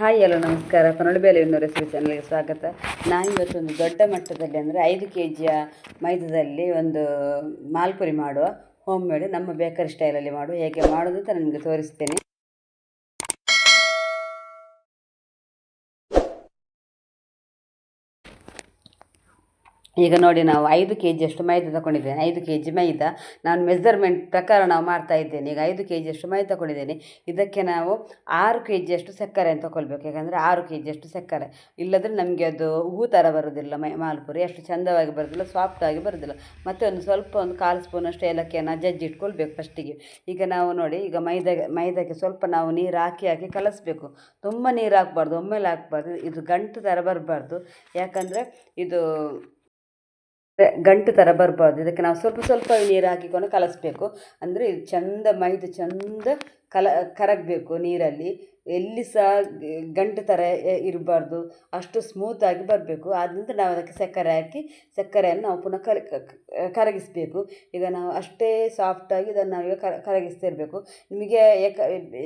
Hi, hello, ನಮಸ್ಕಾರ. ಕನ್ನಡ ಬೇಲೆ ಇನ್ನೂ ರೆಸಿಪಿ ಚಾನಲ್ಗೆ ಸ್ವಾಗತ. ನಾನು ಇವತ್ತೊಂದು ದೊಡ್ಡ ಮಟ್ಟದಲ್ಲಿ ಅಂದರೆ ಐದು ಕೆ ಜಿಯ ಮೈದಾದಲ್ಲಿ ಒಂದು ಮಾಲ್ಪುರಿ ಮಾಡುವ ಹೋಮ್ ಮೇಡ್ ನಮ್ಮ ಬೇಕರಿ ಸ್ಟೈಲಲ್ಲಿ ಮಾಡುವ. ಹೇಗೆ ಮಾಡೋದು ಅಂತ ನಿಮಗೆ ತೋರಿಸ್ತೇನೆ. ಈಗ ನೋಡಿ ನಾವು ಐದು ಕೆ ಜಿಯಷ್ಟು ಮೈದಾ ತಗೊಂಡಿದ್ದೇನೆ. ಐದು ಕೆ ಜಿ ಮೈದಾ. ನಾನು ಮೆಸರ್ಮೆಂಟ್ ಪ್ರಕಾರ ನಾವು ಮಾಡ್ತಾ ಇದ್ದೇನೆ. ಈಗ ಐದು ಕೆ ಜಿಯಷ್ಟು ಮೈದಾ ತಗೊಂಡಿದ್ದೇನೆ. ಇದಕ್ಕೆ ನಾವು ಆರು ಕೆ ಜಿಯಷ್ಟು ಅಂತ ತಗೊಳ್ಬೇಕು. ಯಾಕಂದರೆ ಆರು ಕೆ ಜಿಯಷ್ಟು ಸಕ್ಕರೆ. ಇಲ್ಲದ್ರೆ ನಮಗೆ ಅದು ಹೂ ಥರ ಬರೋದಿಲ್ಲ. ಮೈ ಮಾಲ್ಪುರಿ ಅಷ್ಟು ಚಂದವಾಗಿ ಬರೋದಿಲ್ಲ ಸಾಫ್ಟಾಗಿ ಬರೋದಿಲ್ಲ. ಮತ್ತು ಒಂದು ಸ್ವಲ್ಪ ಒಂದು ಕಾಲು ಸ್ಪೂನಷ್ಟು ಏಲಕ್ಕಿಯನ್ನು ಜಜ್ಜಿ ಇಟ್ಕೊಳ್ಬೇಕು ಫಸ್ಟಿಗೆ ಈಗ ನಾವು ನೋಡಿ, ಈಗ ಮೈದಾ ಮೈದಾಗೆ ಸ್ವಲ್ಪ ನಾವು ನೀರು ಹಾಕಿ ಹಾಕಿ ಕಲಸಬೇಕು. ತುಂಬ ನೀರು ಹಾಕ್ಬಾರ್ದು, ಒಮ್ಮೆಲೆ ಹಾಕ್ಬಾರ್ದು. ಇದು ಗಂಟು ಥರ ಬರಬಾರ್ದು. ಯಾಕಂದರೆ ಇದು ಗಂಟು ಥರ ಬರಬಾರ್ದು. ಇದಕ್ಕೆ ನಾವು ಸ್ವಲ್ಪ ಸ್ವಲ್ಪ ನೀರು ಹಾಕಿಕೊಂಡು ಕಲಸಬೇಕು. ಅಂದರೆ ಇದು ಚಂದ ಮೈದು ಚಂದ ಕಲ, ಕರಗಬೇಕು ನೀರಲ್ಲಿ. ಎಲ್ಲಿ ಸಹ ಗಂಟು ಥರ ಇರಬಾರ್ದು. ಅಷ್ಟು ಸ್ಮೂತಾಗಿ ಬರಬೇಕು. ಆದ ನಂತರ ನಾವು ಅದಕ್ಕೆ ಸಕ್ಕರೆ ಹಾಕಿ, ಸಕ್ಕರೆಯನ್ನು ನಾವು ಪುನಃ ಕರ ಕರಗಿಸಬೇಕು. ಈಗ ನಾವು ಅಷ್ಟೇ ಸಾಫ್ಟಾಗಿ ಇದನ್ನು ನಾವೀಗ ಕರಗಿಸ್ತಾ ಇರಬೇಕು. ನಿಮಗೆ ಯಾಕ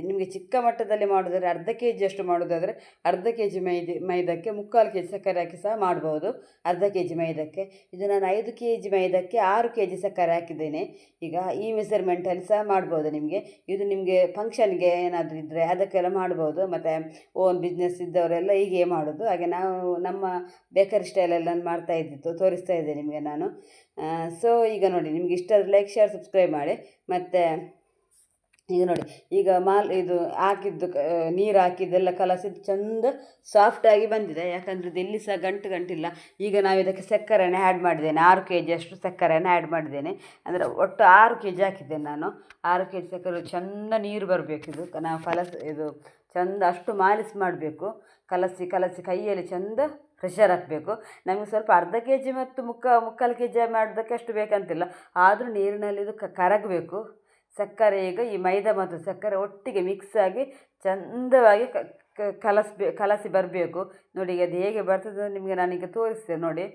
ನಿಮಗೆ ಚಿಕ್ಕ ಮಟ್ಟದಲ್ಲಿ ಮಾಡೋದಾದರೆ ಅರ್ಧ ಕೆ ಜಿಯಷ್ಟು ಮಾಡೋದಾದರೆ ಅರ್ಧ ಕೆ ಜಿ ಮೈದೆ, ಮೈದಕ್ಕೆ ಮುಕ್ಕಾಲು ಕೆ ಜಿ ಸಕ್ಕರೆ ಹಾಕಿ ಸಹ ಮಾಡ್ಬೋದು. ಅರ್ಧ ಕೆ ಜಿ ಮೈದಕ್ಕೆ. ಇದು ನಾನು ಐದು ಕೆ ಜಿ ಮೈದಕ್ಕೆ ಆರು ಕೆ ಜಿ ಸಕ್ಕರೆ ಹಾಕಿದ್ದೇನೆ. ಈಗ ಈ ಮೆಸರ್ಮೆಂಟಲ್ಲಿ ಸಹ ಮಾಡ್ಬೋದು ನಿಮಗೆ. ಇದು ನಿಮಗೆ ಫಂಕ್ಷನ್ಗೆ ಏನಾದರೂ ಇದ್ದರೆ ಅದಕ್ಕೆಲ್ಲ ಮಾಡ್ಬೋದು. ಮತ್ತು ಓನ್ ಬಿಸ್ನೆಸ್ ಇದ್ದವರೆಲ್ಲ ಹೀಗೆ ಮಾಡೋದು. ಹಾಗೆ ನಾವು ನಮ್ಮ ಬೇಕರಿ ಸ್ಟೈಲೆಲ್ಲ ಮಾಡ್ತಾ ಇದ್ದಿತ್ತು ತೋರಿಸ್ತಾ ಇದ್ದೆ ನಿಮಗೆ ನಾನು. ಸೊ ಈಗ ನೋಡಿ, ನಿಮಗೆ ಇಷ್ಟ ಲೈಕ್ ಶೇರ್ ಸಬ್ಸ್ಕ್ರೈಬ್ ಮಾಡಿ. ಮತ್ತು ಈಗ ನೋಡಿ, ಈಗ ಮಾಲ್ ಇದು ಹಾಕಿದ್ದು ನೀರು ಹಾಕಿದ್ದೆಲ್ಲ ಕಲಸಿದ್ದು ಚಂದ ಸಾಫ್ಟಾಗಿ ಬಂದಿದೆ. ಯಾಕಂದರೆ ಇದು ಎಲ್ಲಿ ಸಹ ಗಂಟು ಗಂಟಿಲ್ಲ. ಈಗ ನಾವು ಇದಕ್ಕೆ ಸಕ್ಕರೆಯನ್ನು ಆ್ಯಡ್ ಮಾಡಿದ್ದೇನೆ. ಆರು ಕೆ ಜಿಯಷ್ಟು ಸಕ್ಕರೆಯನ್ನು ಆ್ಯಡ್ ಮಾಡಿದ್ದೇನೆ. ಅಂದರೆ ಒಟ್ಟು ಆರು ಕೆ ಜಿ ಹಾಕಿದ್ದೇನೆ ನಾನು. ಆರು ಕೆ ಜಿ ಸಕ್ಕರೆ ಚಂದ ನೀರು ಬರಬೇಕು ಇದು. ನಾವು ಕಲಸ, ಇದು ಚಂದ ಅಷ್ಟು ಮಾಲಿಸ್ ಮಾಡಬೇಕು. ಕಲಸಿ ಕಲಸಿ ಕೈಯಲ್ಲಿ ಚಂದ ಪ್ರೆಷರ್ ಹಾಕಬೇಕು. ನಮಗೆ ಸ್ವಲ್ಪ ಅರ್ಧ ಕೆ ಜಿ ಮತ್ತು ಮುಕ್ಕ, ಮುಕ್ಕಾಲು ಕೆ ಜಿ ಮಾಡೋದಕ್ಕೆ ಅಷ್ಟು ಬೇಕಂತಿಲ್ಲ. ಆದರೂ ನೀರಿನಲ್ಲಿ ಇದು ಕರಗಬೇಕು. ಸಕ್ಕರೆ ಈಗ ಈ ಮೈದಾ ಮತ್ತು ಸಕ್ಕರೆ ಒಟ್ಟಿಗೆ ಮಿಕ್ಸ್ ಆಗಿ ಚಂದವಾಗಿ ಕಲಸ್ಬೇ, ಕಲಸಿ ಬರಬೇಕು. ನೋಡಿ ಅದು ಹೇಗೆ ಬರ್ತದೆ ನಿಮಗೆ ನಾನೀಗ ತೋರಿಸ್ತೇನೆ ನೋಡಿ.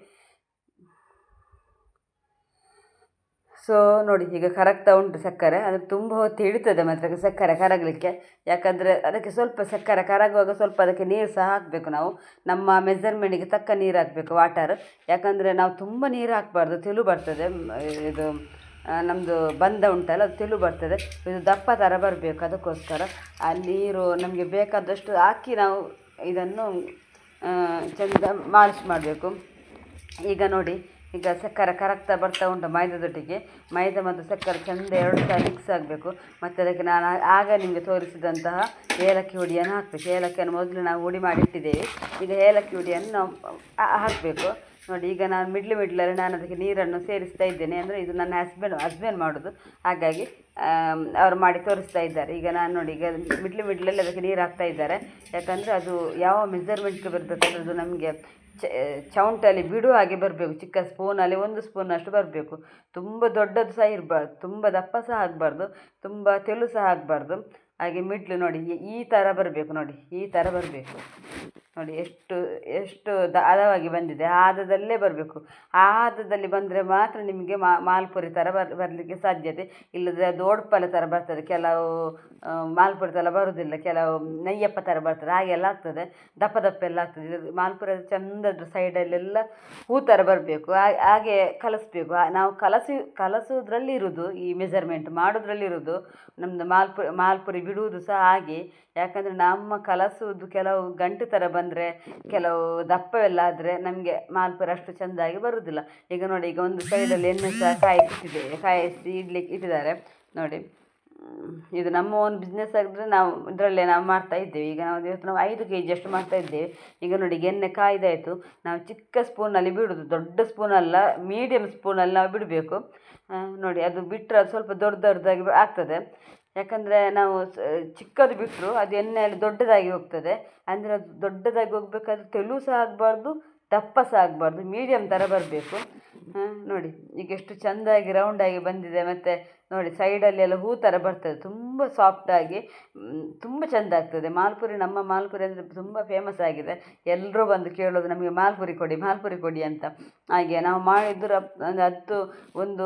ಸೊ ನೋಡಿ, ಈಗ ಕರಗ್ತಾ ಉಂಟು ಸಕ್ಕರೆ. ಅದು ತುಂಬ ಹೊತ್ತು ಹಿಡಿತದೆ ಮಾತ್ರ ಸಕ್ಕರೆ ಕರಗಲಿಕ್ಕೆ. ಯಾಕಂದರೆ ಅದಕ್ಕೆ ಸ್ವಲ್ಪ ಸಕ್ಕರೆ ಕರಗುವಾಗ ಸ್ವಲ್ಪ ಅದಕ್ಕೆ ನೀರು ಸಹ ಹಾಕಬೇಕು ನಾವು. ನಮ್ಮ ಮೆಜರ್ಮೆಂಟಿಗೆ ತಕ್ಕ ನೀರು ಹಾಕಬೇಕು ವಾಟರ್ ಯಾಕಂದರೆ ನಾವು ತುಂಬ ನೀರು ಹಾಕಬಾರ್ದು, ತೆಳು ಬರ್ತದೆ. ಇದು ನಮ್ಮದು ಬಂದ ಉಂಟಲ್ಲ, ಅದು ತೆಳು ಬರ್ತದೆ. ಇದು ದಪ್ಪ ಥರ ಬರಬೇಕು ಅದಕ್ಕೋಸ್ಕರ. ಆ, ನೀರು ನಮಗೆ ಬೇಕಾದಷ್ಟು ಹಾಕಿ ನಾವು ಇದನ್ನು ಚೆಂದ ಮಾಲಿಶ್ ಮಾಡಬೇಕು. ಈಗ ನೋಡಿ, ಈಗ ಸಕ್ಕರೆ ಕರಗ್ತಾ ಬರ್ತಾ ಉಂಟು ಮೈದಾದೊಟ್ಟಿಗೆ. ಮೈದಾ ಮತ್ತು ಸಕ್ಕರೆ ಚೆಂದ ಎರಡು ಸಹ ಮಿಕ್ಸ್ ಆಗಬೇಕು. ಮತ್ತು ಅದಕ್ಕೆ ನಾನು ಆಗ ನಿಮಗೆ ತೋರಿಸಿದಂತಹ ಏಲಕ್ಕಿ ಹುಡಿಯನ್ನು ಹಾಕಬೇಕು. ಏಲಕ್ಕಿಯನ್ನು ಮೊದಲು ನಾವು ಹುಡಿ ಮಾಡಿ ಇಟ್ಟಿದ್ದೇವೆ. ಈಗ ಏಲಕ್ಕಿ ಹುಡಿಯನ್ನು ನಾವು ಹಾಕಬೇಕು. ನೋಡಿ, ಈಗ ನಾನು ಮಿಡ್ಲು ಮಿಡ್ಲಲ್ಲಿ ನಾನು ಅದಕ್ಕೆ ನೀರನ್ನು ಸೇರಿಸ್ತಾ ಇದ್ದೇನೆ. ಅಂದರೆ ಇದು ನನ್ನ ಹಸ್ಬೆಂಡ್ ಹಸ್ಬೆಂಡ್ ಮಾಡೋದು. ಹಾಗಾಗಿ ಅವರು ಮಾಡಿ ತೋರಿಸ್ತಾ ಇದ್ದಾರೆ. ಈಗ ನಾನು ನೋಡಿ, ಈಗ ಮಿಡ್ಲು ಮಿಡ್ಲಲ್ಲಿ ಅದಕ್ಕೆ ನೀರು ಹಾಕ್ತಾ ಇದ್ದಾರೆ. ಯಾಕಂದರೆ ಅದು ಯಾವ ಮೆಜರ್ಮೆಂಟ್ಗೆ ಬರ್ತದೆ ಅದು ನಮಗೆ ಚೌಂಟಲ್ಲಿ ಬಿಡುವ ಹಾಗೆ ಬರಬೇಕು. ಚಿಕ್ಕ ಸ್ಪೂನಲ್ಲಿ ಒಂದು ಸ್ಪೂನಷ್ಟು ಬರಬೇಕು. ತುಂಬ ದೊಡ್ಡದು ಸಹ ಇರಬಾರ್ದು. ತುಂಬ ದಪ್ಪ ಸಹ ಆಗಬಾರ್ದು. ತುಂಬ ತೆಳು ಸಹ ಆಗಬಾರ್ದು. ಹಾಗೆ ಮಿಡ್ಲು ನೋಡಿ, ಈ ಥರ ಬರಬೇಕು ನೋಡಿ, ಈ ಥರ ಬರಬೇಕು. ನೋಡಿ ಎಷ್ಟು ಎಷ್ಟು ಹದವಾಗಿ ಬಂದಿದೆ. ಆದದಲ್ಲೇ ಬರಬೇಕು. ಆದದಲ್ಲಿ ಬಂದರೆ ಮಾತ್ರ ನಿಮಗೆ ಮಾಲ್ಪುರಿ ಥರ ಬರ್ ಬರಲಿಕ್ಕೆ ಸಾಧ್ಯತೆ. ಇಲ್ಲದ್ರೆ ಅದು ಥರ ಬರ್ತದೆ. ಕೆಲವು ಮಾಲ್ಪುರಿ ಥರ ಬರೋದಿಲ್ಲ. ಕೆಲವು ನೈಯಪ್ಪ ಥರ ಬರ್ತದೆ. ಹಾಗೆಲ್ಲ ಆಗ್ತದೆ. ದಪ್ಪ ದಪ್ಪ ಎಲ್ಲ ಆಗ್ತದೆ. ಮಾಲ್ಪುರಿ ಚಂದದ ಸೈಡಲ್ಲೆಲ್ಲ ಹೂ ಥರ ಬರಬೇಕು. ಹಾಗೆ ಕಲಿಸ್ಬೇಕು. ನಾವು ಕಲಸಿ ಕಲಸೋದ್ರಲ್ಲಿ ಇರೋದು ಈ ಮೆಜರ್ಮೆಂಟ್ ಮಾಡೋದ್ರಲ್ಲಿ ಇರೋದು ನಮ್ಮದು ಮಾಲ್ಪುರಿ ಮಾಲ್ಪುರಿ ಬಿಡುವುದು ಸಹ ಹಾಗೆ. ಯಾಕಂದರೆ ನಮ್ಮ ಕಲಸುವುದು ಕೆಲವು ಗಂಟು ಥರ ಬಂದರೆ ಕೆಲವು ದಪ್ಪವೆಲ್ಲ ಆದರೆ ನಮಗೆ ಮಾಲ್ಪುರ ಅಷ್ಟು ಚೆಂದಾಗಿ ಬರುವುದಿಲ್ಲ. ಈಗ ನೋಡಿ, ಈಗ ಒಂದು ಸೈಡಲ್ಲಿ ಎಣ್ಣೆ ಸಹ ಕಾಯಿಸಿದೆ ಕಾಯಿಸಿ ಇಡ್ಲಿಕ್ಕೆ ಇಟ್ಟಿದ್ದಾರೆ. ನೋಡಿ, ಇದು ನಮ್ಮ ಒಂದು ಬಿಸ್ನೆಸ್ ಆಗಿದ್ರೆ ನಾವು ಇದರಲ್ಲೇ ನಾವು ಮಾಡ್ತಾ ಇದ್ದೇವೆ. ಈಗ ನಾವು ಇವತ್ತು ನಾವು ಐದು ಕೆ ಜಿಯಷ್ಟು ಮಾಡ್ತಾ ಇದ್ದೇವೆ. ಈಗ ನೋಡಿ ಎಣ್ಣೆ ಕಾಯ್ದಾಯಿತು. ನಾವು ಚಿಕ್ಕ ಸ್ಪೂನಲ್ಲಿ ಬಿಡೋದು ದೊಡ್ಡ ಸ್ಪೂನಲ್ಲ ಮೀಡಿಯಮ್ ಸ್ಪೂನಲ್ಲಿ ನಾವು ಬಿಡಬೇಕು. ನೋಡಿ, ಅದು ಬಿಟ್ಟರೆ ಅದು ಸ್ವಲ್ಪ ದೊಡ್ಡ ದೊಡ್ಡದಾಗಿ ಆಗ್ತದೆ. ಯಾಕಂದರೆ ನಾವು ಚಿಕ್ಕದು ಬಿಟ್ಟರು ಅದು ಎಣ್ಣೆಯಲ್ಲಿ ದೊಡ್ಡದಾಗಿ ಹೋಗ್ತದೆ. ಅಂದರೆ ಅದು ದೊಡ್ಡದಾಗಿ ಹೋಗಬೇಕಾದ್ರೆ ತೆಲು ಸಹ ಆಗಬಾರ್ದು, ದಪ್ಪ ಸಹ ಆಗಬಾರ್ದು ಮೀಡಿಯಮ್ ಥರ ಬರಬೇಕು. ನೋಡಿ, ಈಗ ಎಷ್ಟು ಚೆಂದಾಗಿ ರೌಂಡಾಗಿ ಬಂದಿದೆ. ಮತ್ತು ನೋಡಿ ಸೈಡಲ್ಲಿ ಎಲ್ಲ ಹೂ ಥರ ಬರ್ತದೆ. ತುಂಬ ತುಂಬ ಸಾಫ್ಟಾಗಿ ತುಂಬ ಚೆಂದ ಆಗ್ತದೆ. ಮಾಲ್ಪುರಿ, ನಮ್ಮ ಮಾಲ್ಪುರಿ ಅಂದರೆ ತುಂಬ ಫೇಮಸ್ ಆಗಿದೆ. ಎಲ್ಲರೂ ಬಂದು ಕೇಳೋದು ನಮಗೆ ಮಾಲ್ಪುರಿ ಕೊಡಿ ಮಾಲ್ಪುರಿ ಕೊಡಿ ಅಂತ. ಹಾಗೆ ನಾವು ಮಾಡಿದ್ರೆ ಒಂದು ಹತ್ತು, ಒಂದು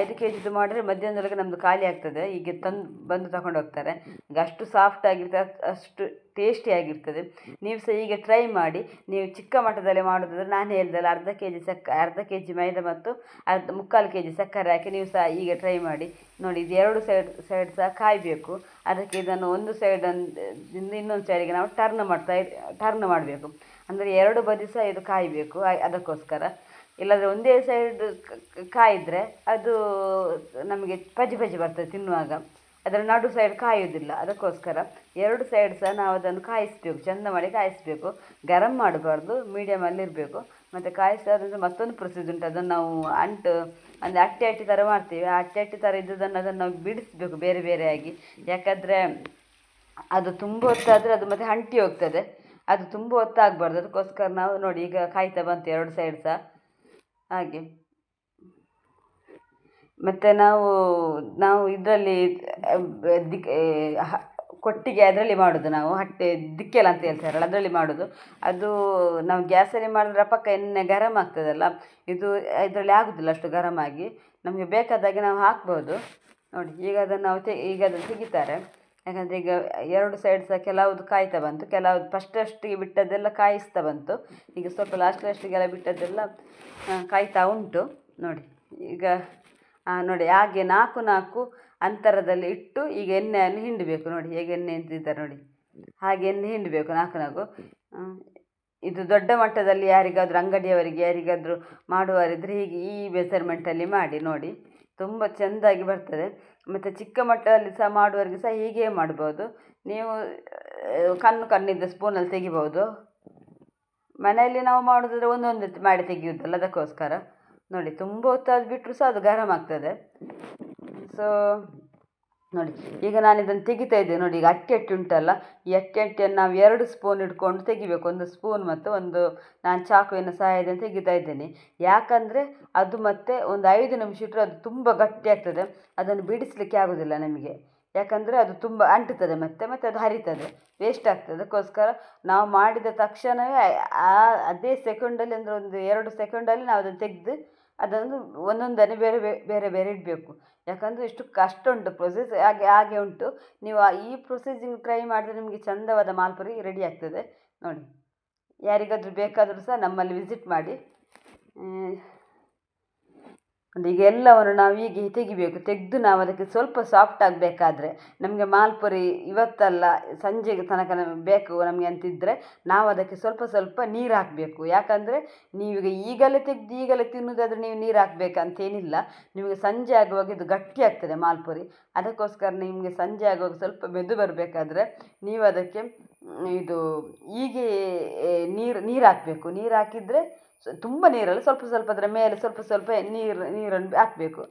ಐದು ಕೆ ಜಿದು ಮಾಡಿದ್ರೆ ಮಧ್ಯಾಹ್ನದೊಳಗೆ ನಮ್ಮದು ಖಾಲಿ ಆಗ್ತದೆ. ಹೀಗೆ ತಂದು, ಬಂದು ತಗೊಂಡು ಹೋಗ್ತಾರೆ. ಈಗ ಅಷ್ಟು ಸಾಫ್ಟ್ ಆಗಿರ್ತದೆ, ಅಷ್ಟು ಟೇಸ್ಟಿಯಾಗಿರ್ತದೆ ನೀವು ಸಹ ಹೀಗೆ ಟ್ರೈ ಮಾಡಿ. ನೀವು ಚಿಕ್ಕ ಮಟ್ಟದಲ್ಲಿ ಮಾಡೋದಾದ್ರೆ ನಾನು ಹೇಳ್ದಲ್ಲ, ಅರ್ಧ ಕೆ ಜಿ ಸಕ್ಕ, ಅರ್ಧ ಕೆ ಜಿ ಮೈದಾ ಮತ್ತು ಅರ್ಧ, ಮುಕ್ಕಾಲು ಕೆ ಜಿ ಸಕ್ಕರೆ ಹಾಕಿ ನೀವು ಸಹ ಹೀಗೆ ಟ್ರೈ ಮಾಡಿ. ನೋಡಿ, ಇದು ಎರಡು ಸೈಡ್ ಸೈಡ್ ಸಹ ಕಾಯಬೇಕು. ಅದಕ್ಕೆ ಇದನ್ನು ಒಂದು ಸೈಡನ್ನು ಇನ್ನೊಂದು ಸೈಡಿಗೆ ನಾವು ಟರ್ನ್ ಮಾಡ್ತಾ ಟರ್ನ್ ಮಾಡಬೇಕು. ಅಂದರೆ ಎರಡು ಬದಿ ಸಹ ಇದು ಕಾಯಬೇಕು ಅದಕ್ಕೋಸ್ಕರ. ಇಲ್ಲಾಂದರೆ ಒಂದೇ ಸೈಡ್ ಕಾಯಿದರೆ ಅದು ನಮಗೆ ಪಜಿ ಪಜಿ ಬರ್ತದೆ ತಿನ್ನುವಾಗ. ಅದರ ನಡು ಸೈಡ್ ಕಾಯೋದಿಲ್ಲ ಅದಕ್ಕೋಸ್ಕರ ಎರಡು ಸೈಡ್ ಸಹ ನಾವು ಅದನ್ನು ಕಾಯಿಸಬೇಕು. ಚೆಂದ ಮಾಡಿ ಕಾಯಿಸಬೇಕು. ಗರಂ ಮಾಡಬಾರ್ದು. ಮೀಡಿಯಮಲ್ಲಿ ಇರಬೇಕು. ಮತ್ತು ಕಾಯಿಸೋದ್ರಿಂದ ಮತ್ತೊಂದು ಪ್ರೊಸೀಜರ್ ಉಂಟು. ಅದನ್ನು ನಾವು ಅಂಟು ಅಂದರೆ ಅಟ್ಟಿ ಅಟ್ಟಿ ಥರ ಮಾಡ್ತೀವಿ. ಆ ಅಟ್ಟಿ ಅಟ್ಟಿ ಥರ ಇದ್ದುದನ್ನು ಅದನ್ನು ನಾವು ಬಿಡಿಸ್ಬೇಕು ಬೇರೆ ಬೇರೆಯಾಗಿ ಯಾಕಂದರೆ ಅದು ತುಂಬ ಹೊತ್ತಾದರೆ ಅದು ಮತ್ತೆ ಅಂಟಿ ಹೋಗ್ತದೆ. ಅದು ತುಂಬ ಹೊತ್ತಾಗಬಾರ್ದು. ಅದಕ್ಕೋಸ್ಕರ ನಾವು ನೋಡಿ ಈಗ ಕಾಯ್ತಾ ಬಂತು ಎರಡು ಸೈಡ್ ಸಹ. ಹಾಗೆ. ಮತ್ತು ನಾವು ನಾವು ಇದರಲ್ಲಿ ಕೊಟ್ಟಿಗೆ ಅದರಲ್ಲಿ ಮಾಡೋದು ನಾವು. ಹಟ್ಟೆ, ದಿಕ್ಕೆಲ್ಲ ಅಂತ ಹೇಳ್ತಾರಲ್ಲ ಅದರಲ್ಲಿ ಮಾಡೋದು. ಅದು ನಾವು ಗ್ಯಾಸಲ್ಲಿ ಮಾಡಿದ್ರೆ ಪಕ್ಕ ಎಣ್ಣೆ ಗರಂ ಆಗ್ತದಲ್ಲ, ಇದು ಇದರಲ್ಲಿ ಆಗೋದಿಲ್ಲ ಅಷ್ಟು ಗರಂ ಆಗಿ. ನಮಗೆ ಬೇಕಾದಾಗೆ ನಾವು ಹಾಕ್ಬೋದು. ನೋಡಿ, ಈಗ ಅದನ್ನು ನಾವು ತೆ ಈಗ ಅದನ್ನು ತೆಗಿತಾರೆ. ಯಾಕಂದರೆ ಈಗ ಎರಡು ಸೈಡ್ ಸಹ ಕೆಲವುದು ಕಾಯ್ತಾ ಬಂತು. ಕೆಲವು ಫಸ್ಟ್ ಅಷ್ಟಿಗೆ ಬಿಟ್ಟದ್ದೆಲ್ಲ ಕಾಯಿಸ್ತಾ ಬಂತು. ಈಗ ಸ್ವಲ್ಪ ಲಾಸ್ಟ್ ಲಾಸ್ಟಿಗೆಲ್ಲ ಬಿಟ್ಟದ್ದೆಲ್ಲ ಕಾಯ್ತಾ ಉಂಟು. ನೋಡಿ, ಈಗ ನೋಡಿ, ಹಾಗೆ ನಾಲ್ಕು ನಾಲ್ಕು ಅಂತರದಲ್ಲಿ ಇಟ್ಟು ಈಗ ಎಣ್ಣೆಯಲ್ಲಿ ಹಿಂಡಬೇಕು ನೋಡಿ, ಹೇಗೆ ಎಣ್ಣೆ ಹಿಂಡ್ತಿದ್ದಾರೆ ನೋಡಿ. ಹಾಗೆ ಎಣ್ಣೆ ಹಿಂಡಬೇಕು ನಾಲ್ಕು ನಾಲ್ಕು. ಇದು ದೊಡ್ಡ ಮಟ್ಟದಲ್ಲಿ ಯಾರಿಗಾದರೂ ಅಂಗಡಿಯವರಿಗೆ ಯಾರಿಗಾದರೂ ಮಾಡುವರಿದ್ದರೆ ಹೀಗೆ ಈ ಮೆಸರ್ಮೆಂಟಲ್ಲಿ ಮಾಡಿ ನೋಡಿ. ತುಂಬ ಚೆಂದಾಗಿ ಬರ್ತದೆ. ಮತ್ತು ಚಿಕ್ಕ ಮಟ್ಟದಲ್ಲಿ ಸಹ ಮಾಡುವವರಿಗೆ ಸಹ ಹೀಗೆ ಮಾಡ್ಬೋದು. ನೀವು ಕಣ್ಣು ಕಣ್ಣಿದ್ದ ಸ್ಪೂನಲ್ಲಿ ತೆಗಿಬೋದು. ಮನೆಯಲ್ಲಿ ನಾವು ಮಾಡೋದಾದ್ರೆ ಒಂದೊಂದು ಮಾಡಿ ತೆಗೆಯುವುದಲ್ಲ ಅದಕ್ಕೋಸ್ಕರ. ನೋಡಿ, ತುಂಬ ಹೊತ್ತಾದ್ರು ಬಿಟ್ಟರು ಸಹ ಅದು ಗರಮ್ ಆಗ್ತದೆ. ಸೊ ನೋಡಿ, ಈಗ ನಾನು ಇದನ್ನು ತೆಗಿತಾ ಇದ್ದೇನೆ. ನೋಡಿ, ಈಗ ಅಕ್ಕಿ ಅಟ್ಟಿ ಉಂಟಲ್ಲ, ಈ ಅಕ್ಕಿ ಅಟ್ಟಿಯನ್ನು ನಾವು ಎರಡು ಸ್ಪೂನ್ ಇಟ್ಕೊಂಡು ತೆಗಿಬೇಕು. ಒಂದು ಸ್ಪೂನ್ ಮತ್ತು ಒಂದು ನಾನು ಚಾಕುವಿನ ಸಹಾಯದಿಂದ ತೆಗಿತಾ ಇದ್ದೇನೆ. ಯಾಕಂದರೆ ಅದು ಮತ್ತೆ ಒಂದು ಐದು ನಿಮಿಷ ಇಟ್ಟರೆ ಅದು ತುಂಬ ಗಟ್ಟಿ ಆಗ್ತದೆ ಅದನ್ನು ಬಿಡಿಸಲಿಕ್ಕೆ ಆಗೋದಿಲ್ಲ ನಮಗೆ. ಯಾಕಂದರೆ ಅದು ತುಂಬ ಅಂಟುತ್ತದೆ ಮತ್ತೆ ಮತ್ತೆ ಅದು ಹರಿತದೆ ವೇಸ್ಟ್ ಆಗ್ತದೆ. ಅದಕ್ಕೋಸ್ಕರ ನಾವು ಮಾಡಿದ ತಕ್ಷಣವೇ ಆ ಅದೇ ಸೆಕೆಂಡಲ್ಲಿ ಅಂದರೆ ಒಂದು ಎರಡು ಸೆಕೆಂಡಲ್ಲಿ ನಾವು ಅದನ್ನು ತೆಗೆದು ಅದನ್ನು ಒಂದೊಂದನ್ನೇ ಬೇರೆ ಬೇರೆ ಬೇರೆ ಇಡಬೇಕು. ಯಾಕಂದರೆ ಇಷ್ಟು ಕಷ್ಟ ಉಂಟು ಪ್ರೊಸೆಸ್ ಹಾಗೆ ಹಾಗೆ ಉಂಟು. ನೀವು ಈ ಪ್ರೊಸೆಸಿಂಗ್ ಟ್ರೈ ಮಾಡಿದ್ರೆ ನಿಮಗೆ ಚಂದವಾದ ಮಾಲ್ಪುರಿ ರೆಡಿ ಆಗ್ತದೆ. ನೋಡಿ, ಯಾರಿಗಾದರೂ ಬೇಕಾದರೂ ಸಹ ನಮ್ಮಲ್ಲಿ ವಿಸಿಟ್ ಮಾಡಿ. ಈಗ ಎಲ್ಲವನ್ನು ನಾವು ಹೀಗೆ ತೆಗಿಬೇಕು, ತೆಗೆದು ನಾವು ಅದಕ್ಕೆ ಸ್ವಲ್ಪ ಸಾಫ್ಟ್ ಆಗಬೇಕಾದ್ರೆ ನಮಗೆ ಮಾಲ್ಪುರಿ ಇವತ್ತಲ್ಲ ಸಂಜೆಗೆ ತನಕ ನಮಗೆ ಬೇಕು ನಮಗೆ ಅಂತಿದ್ದರೆ ನಾವು ಅದಕ್ಕೆ ಸ್ವಲ್ಪ ಸ್ವಲ್ಪ ನೀರು ಹಾಕಬೇಕು. ಯಾಕಂದರೆ ನೀವೀಗ ಈಗಲೇ ತೆಗೆದು ಈಗಲೇ ತಿನ್ನೋದಾದರೆ ನೀವು ನೀರು ಹಾಕಬೇಕಂತೇನಿಲ್ಲ ನಿಮಗೆ ಸಂಜೆ ಆಗುವಾಗ ಇದು ಗಟ್ಟಿ ಆಗ್ತದೆ ಮಾಲ್ಪುರಿ. ಅದಕ್ಕೋಸ್ಕರ ನಿಮಗೆ ಸಂಜೆ ಆಗುವಾಗ ಸ್ವಲ್ಪ ಮೆದು ಬರಬೇಕಾದ್ರೆ ನೀವು ಅದಕ್ಕೆ ಇದು ಹೀಗೆ ನೀರು ನೀರು ಹಾಕಬೇಕು. ನೀರು ಹಾಕಿದರೆ ತುಂಬ ನೀರಲ್ಲ ಸ್ವಲ್ಪ ಸ್ವಲ್ಪ ಅದರ ಮೇಲೆ ಸ್ವಲ್ಪ ಸ್ವಲ್ಪ ನೀರು, ನೀರನ್ನು ಹಾಕಬೇಕು.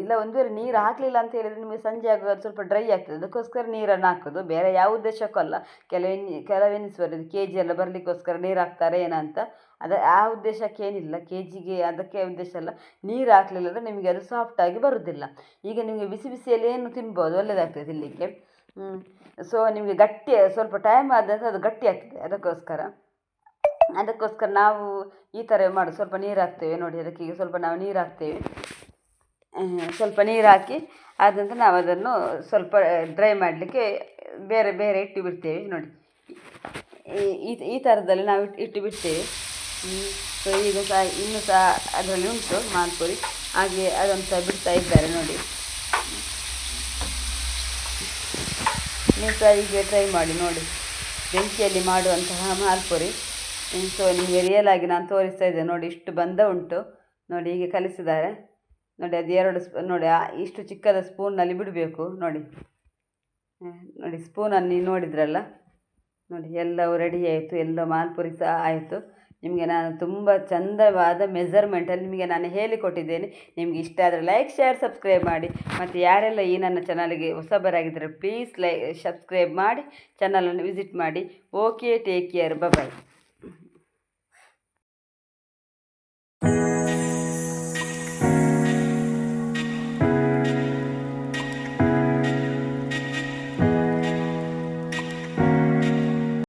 ಇಲ್ಲ ಒಂದು ವೇಳೆ ನೀರು ಹಾಕಲಿಲ್ಲ ಅಂತ ಹೇಳಿದರೆ ನಿಮಗೆ ಸಂಜೆ ಆಗುವಾಗ ಸ್ವಲ್ಪ ಡ್ರೈ ಆಗ್ತದೆ. ಅದಕ್ಕೋಸ್ಕರ ನೀರನ್ನು ಹಾಕೋದು. ಬೇರೆ ಯಾವ ಉದ್ದೇಶಕ್ಕೂ ಅಲ್ಲ. ಕೆಲವೇ ಕೆಲವೆನಿಸುವರು ಕೆ ಜಿ ಎಲ್ಲ ಬರಲಿಕ್ಕೋಸ್ಕರ ನೀರು ಹಾಕ್ತಾರೆ ಏನಂತ ಅದು, ಆ ಉದ್ದೇಶಕ್ಕೆ ಏನಿಲ್ಲ. ಕೆ ಜಿಗೆ ಅದಕ್ಕೆ ಉದ್ದೇಶ ಅಲ್ಲ. ನೀರು ಹಾಕಲಿಲ್ಲ ಅಂದರೆ ನಿಮಗೆ ಅದು ಸಾಫ್ಟಾಗಿ ಬರುವುದಿಲ್ಲ ಈಗ ನಿಮಗೆ ಬಿಸಿ ಬಿಸಿಯಲ್ಲಿ ಏನು ತಿನ್ಬೋದು? ಒಳ್ಳೆಯದಾಗ್ತದೆ ತಿನ್ನಲಿಕ್ಕೆ ಸೊ ನಿಮಗೆ ಗಟ್ಟಿ, ಸ್ವಲ್ಪ ಟೈಮ್ ಆದಂತೆ ಅದು ಗಟ್ಟಿ ಆಗ್ತದೆ. ಅದಕ್ಕೋಸ್ಕರ. ಅದಕ್ಕೋಸ್ಕರ ನಾವು ಈ ಥರ ಮಾಡೋದು ಸ್ವಲ್ಪ ನೀರು ಹಾಕ್ತೇವೆ ನೋಡಿ ಅದಕ್ಕೆ ಈಗ ಸ್ವಲ್ಪ ನಾವು ನೀರು ಹಾಕ್ತೇವೆ ಸ್ವಲ್ಪ ನೀರು ಹಾಕಿ ಆದ ನಂತರ ನಾವು ಅದನ್ನು ಸ್ವಲ್ಪ ಡ್ರೈ ಮಾಡಲಿಕ್ಕೆ ಬೇರೆ ಬೇರೆ ಇಟ್ಟು ಬಿಡ್ತೇವೆ ನೋಡಿ. ಈ ಈ ಥರದಲ್ಲಿ ನಾವು ಇಟ್ಟು ಇಟ್ಟು ಬಿಡ್ತೇವೆ. ಸೊ ಈಗ ಸಹ, ಇನ್ನೂ ಸಹ ಅದರಲ್ಲಿ ಉಂಟು ಮಾಲ್ಪುರಿ. ಹಾಗೆ ಅದನ್ನು ಸಹ ಬಿಡ್ತಾ ಇದ್ದಾರೆ ನೋಡಿ. ನೀವು ಸಹ ಹೀಗೆ ಟ್ರೈ ಮಾಡಿ ನೋಡಿ. ಬೆಂಕಿಯಲ್ಲಿ ಮಾಡುವಂತಹ ಮಾಲ್ಪುರಿ. ಸೊ ನಿಮಗೆ ರಿಯಲ್ ಆಗಿ ನಾನು ತೋರಿಸ್ತಾ ಇದ್ದೆ ನೋಡಿ, ಇಷ್ಟು ಬಂದ ಉಂಟು. ನೋಡಿ, ಹೀಗೆ ಕಲಿಸಿದ್ದಾರೆ. ನೋಡಿ, ಅದು ಎರಡು ಸ್ಪೂ ನೋಡಿ ಇಷ್ಟು ಚಿಕ್ಕದ ಸ್ಪೂನಲ್ಲಿ ಬಿಡಬೇಕು. ನೋಡಿ. ನೋಡಿ ನೀವು ನೋಡಿದ್ರಲ್ಲ? ನೋಡಿ, ಎಲ್ಲವೂ ರೆಡಿ ಆಯಿತು. ಎಲ್ಲ ಮಾಲ್ಪುರಿ ಸಹ ಆಯಿತು. ನಿಮಗೆ ನಾನು ತುಂಬ ಚಂದವಾದ ಮೆಸರ್ಮೆಂಟಲ್ಲಿ ನಿಮಗೆ ನಾನು ಹೇಳಿಕೊಟ್ಟಿದ್ದೇನೆ. ನಿಮಗೆ ಇಷ್ಟ ಆದರೆ ಲೈಕ್ ಶೇರ್ ಸಬ್ಸ್ಕ್ರೈಬ್ ಮಾಡಿ. ಮತ್ತು ಯಾರೆಲ್ಲ ಈ ನನ್ನ ಚಾನಲ್ಗೆ ಹೊಸಬರಾಗಿದ್ದರೆ ಪ್ಲೀಸ್ ಲೈ ಸಬ್ಸ್ಕ್ರೈಬ್ ಮಾಡಿ. ಚಾನಲನ್ನು ವಿಸಿಟ್ ಮಾಡಿ. Okay take care bye Thank you.